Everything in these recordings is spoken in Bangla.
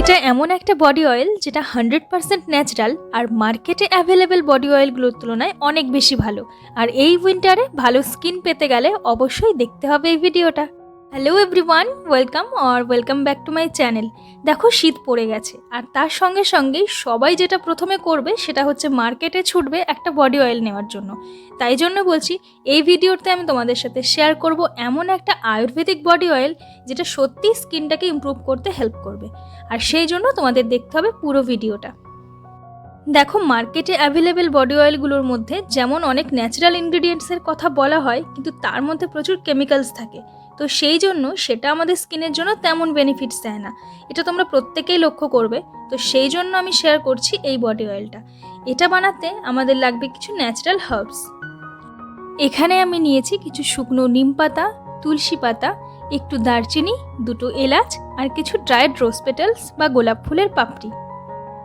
এটা এমন একটা বডি অয়েল যেটা হান্ড্রেড পার্সেন্ট ন্যাচারাল আর মার্কেটে অ্যাভেলেবেল বডি অয়েলগুলোর তুলনায় অনেক বেশি ভালো। আর এই উইন্টারে ভালো স্কিন পেতে গেলে অবশ্যই দেখতে হবে এই ভিডিওটা hello everyone welcome or welcome back to my channel দেখো শীত পড়ে গেছে, আর তার সঙ্গে সঙ্গেই সবাই যেটা প্রথমে করবে সেটা হচ্ছে মার্কেটে ছুটবে একটা বডি অয়েল নেওয়ার জন্য। তাই জন্য বলছি, এই ভিডিওতে আমি তোমাদের সাথে শেয়ার করব এমন একটা আয়ুর্বেদিক বডি অয়েল যেটা সত্যি স্কিনটাকে ইমপ্রুভ করতে হেল্প করবে। আর সেই জন্য তোমাদের দেখতে হবে পুরো ভিডিওটা। দেখো, মার্কেটে অ্যাভেলেবেল বডি অয়েলগুলোর মধ্যে যেমন অনেক ন্যাচারাল ইনগ্রিডিয়েন্টসের কথা বলা হয়, কিন্তু তার মধ্যে প্রচুর কেমিক্যালস থাকে। তো সেই জন্য সেটা আমাদের স্কিনের জন্য তেমন বেনিফিটস দেয় না। এটা তোমরা প্রত্যেকেই লক্ষ্য করবে। তো সেই জন্য আমি শেয়ার করছি এই বডি অয়েলটা এটা বানাতে আমাদের লাগবে কিছু ন্যাচারাল হার্বস এখানে আমি নিয়েছি কিছু শুকনো নিম পাতা, তুলসী পাতা, একটু দারচিনি, দুটো এলাচ, আর কিছু ড্রায়েড রোজ পেটালস বা গোলাপ ফুলের পাপড়ি।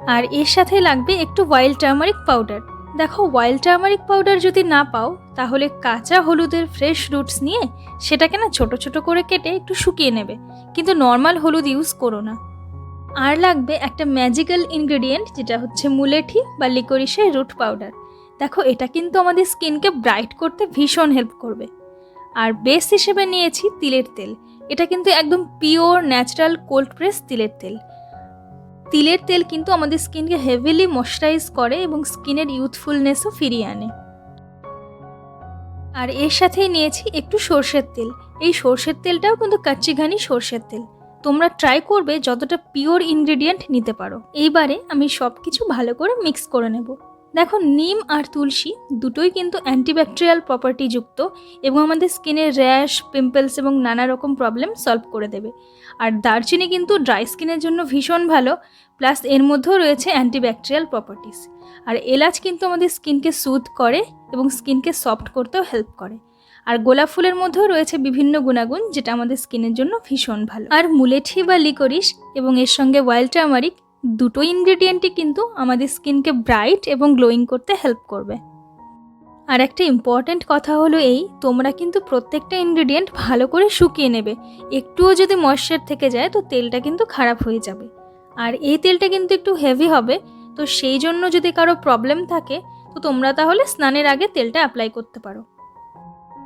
আর এর সাথে লাগবে একটু ওয়াইল্ড টার্মারিক পাউডার দেখো ওয়াইল্ড টার্মারিক পাউডার যদি না পাও, তাহলে কাঁচা হলুদের ফ্রেশ রুটস নিয়ে সেটাকে না ছোট ছোট করে কেটে একটু শুকিয়ে নেবে। কিন্তু নর্মাল হলুদ ইউজ করো না। আর লাগবে একটা ম্যাজিক্যাল ইনগ্রেডিয়েন্ট যেটা হচ্ছে মুলেঠি বা লিকোরিসের রুট পাউডার দেখো, এটা কিন্তু আমাদের স্কিনকে ব্রাইট করতে ভীষণ হেল্প করবে। আর বেস হিসেবে নিয়েছি তিলের তেল। এটা কিন্তু একদম পিওর ন্যাচারাল কোল্ড প্রেস তিলের তেল। তিলের তেল কিন্তু আমাদের স্কিনকে হেভিলি ময়শ্চারাইজ করে এবং স্কিনের ইউথফুলনেসও ফিরিয়ে আনে। আর এর সাথেই নিয়েছি একটু সর্ষের তেল। এই সর্ষের তেলটাও কিন্তু কাচ্চিঘানি সর্ষের তেল। তোমরা ট্রাই করবে, যতটা পিওর ইনগ্রেডিয়েন্ট নিতে পারো। এইবারে আমি সব কিছু ভালো করে মিক্স করে নেব। দেখো, নিম আর তুলসী দুটোই কিন্তু অ্যান্টিব্যাকটেরিয়াল প্রপার্টি যুক্ত এবং আমাদের স্কিনের র্যাশ পিম্পলস এবং নানা রকম প্রবলেম সলভ করে দেবে। আর দারচিনি কিন্তু ড্রাই স্কিনের জন্য ভীষণ ভালো প্লাস এর মধ্যেও রয়েছে অ্যান্টিব্যাকটেরিয়াল প্রপার্টিস আর এলাচ কিন্তু আমাদের স্কিনকে সুথ করে এবং স্কিনকে সফট করতেও হেল্প করে। আর গোলাপ ফুলের মধ্যেও রয়েছে বিভিন্ন গুণাগুণ, যেটা আমাদের স্কিনের জন্য ভীষণ ভালো। আর মুলেঠি বা লিকরিস এবং এর সঙ্গে ওয়াইল্ড টার্মারিক দুটো ইনগ্রেডিয়েন্টই কিন্তু আমাদের স্কিনকে ব্রাইট এবং গ্লোয়িং করতে হেল্প করবে। আর একটা ইম্পর্ট্যান্ট কথা হলো এই, তোমরা কিন্তু প্রত্যেকটা ইনগ্রেডিয়েন্ট ভালো করে শুকিয়ে নেবে। একটুও যদি ময়শ্চার থেকে যায় তো তেলটা কিন্তু খারাপ হয়ে যাবে। আর এই তেলটা কিন্তু একটু হেভি হবে, তো সেই জন্য যদি কারও প্রবলেম থাকে, তো তোমরা তাহলে স্নানের আগে তেলটা অ্যাপ্লাই করতে পারো।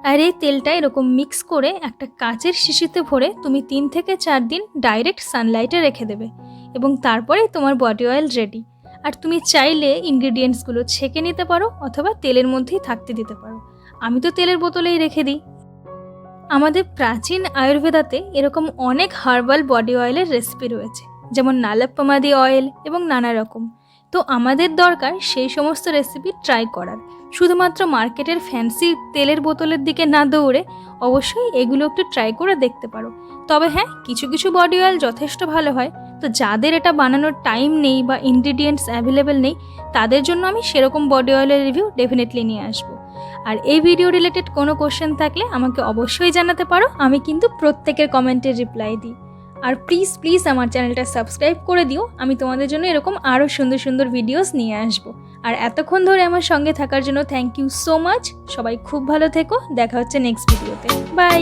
আর এই তেলটা এরকম মিক্স করে একটা কাচের শিশিতে ভরে তুমি তিন থেকে চার দিন ডাইরেক্ট সানলাইটে রেখে দেবে। এবং তারপরে তোমার বডি অয়েল রেডি আর তুমি চাইলে ইনগ্রিডিয়েন্টসগুলো ছেঁকে নিতে পারো অথবা তেলের মধ্যেই থাকতে দিতে পারো। আমি তো তেলের বোতলেই রেখে দিই। আমাদের প্রাচীন আয়ুর্বেদাতে এরকম অনেক হার্বাল বডি অয়েলের রেসিপি রয়েছে, যেমন নালাপ্পামাদি অয়েল এবং নানা রকম। তো আমাদের দরকার সেই সমস্ত রেসিপি ট্রাই করার। শুধুমাত্র মার্কেটের ফ্যান্সি তেলের বোতলের দিকে না দৌড়ে অবশ্যই এগুলো একটু ট্রাই করে দেখতে পারো। তবে হ্যাঁ কিছু কিছু বডি অয়েল যথেষ্ট ভালো হয়। তো যাদের এটা বানানোর টাইম নেই বা ইনগ্রিডিয়েন্টস অ্যাভেলেবেল নেই, তাদের জন্য আমি সেরকম বডি অয়েলের রিভিউ ডেফিনেটলি নিয়ে আসব। আর এই ভিডিও রিলেটেড কোনো কোশ্চেন থাকলে আমাকে অবশ্যই জানাতে পারো, আমি কিন্তু প্রত্যেকের কমেন্টের রিপ্লাই দিই। আর প্লিজ প্লিজ আমার চ্যানেলটা সাবস্ক্রাইব করে দিও, আমি তোমাদের জন্য এরকম আরও সুন্দর সুন্দর ভিডিওস নিয়ে আসব। আর এতক্ষণ ধরে আমার সঙ্গে থাকার জন্য থ্যাংক ইউ সো মাচ সবাই খুব ভালো থেকো, দেখা হচ্ছে নেক্সট ভিডিওতে বাই